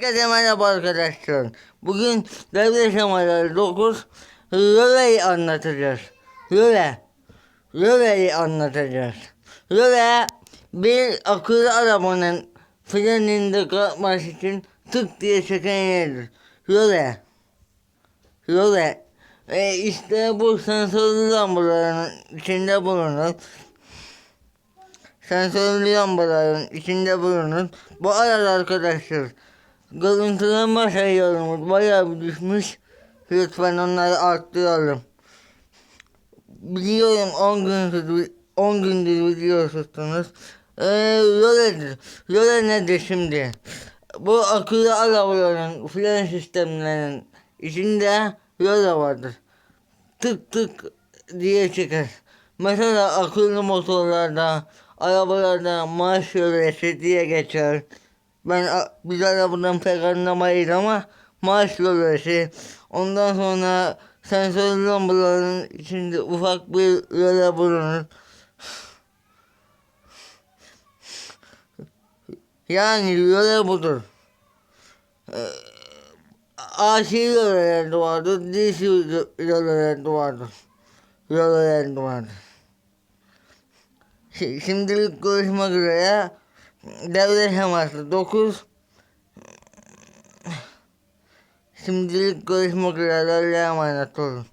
Herkese merhaba arkadaşlar. Bugün devlet şemaları 9 Röle'yi anlatacağız. Röle. Röle'yi anlatacağız. Röle bir akıllı arabanın freninde kalkması için tık diye çeken yerdir. Röle. Röle. E işte bu sensörlü lambaların içinde bulunur. Sensörlü lambaların içinde bulunur. Bu arada arkadaşlar görüntülenme sayılarımız bayağı bir düşmüş. Lütfen onları arttıralım. Biliyorum 10 gündür, 10 gündür video tuttunuz. Ee, Lore'dir. Lore nedir şimdi? Bu akıllı arabaların fren sistemlerinin içinde Lore vardır. Tık tık diye çıkar. Mesela akıllı motorlarda, arabalarda marş loresi diye geçer. Ben biz arabadan pek anlamayız ama marş loresi. Ondan sonra sensörlü lambaların içinde ufak bir lore bulunur. Yani lore budur. Ee, AC loreler vardır, DC loreler vardır. Loreler vardır. Şi- Şimdilik görüşmek üzere. Devlet şeması 9. Şimdilik görüşmek üzere. Allah'a emanet olun.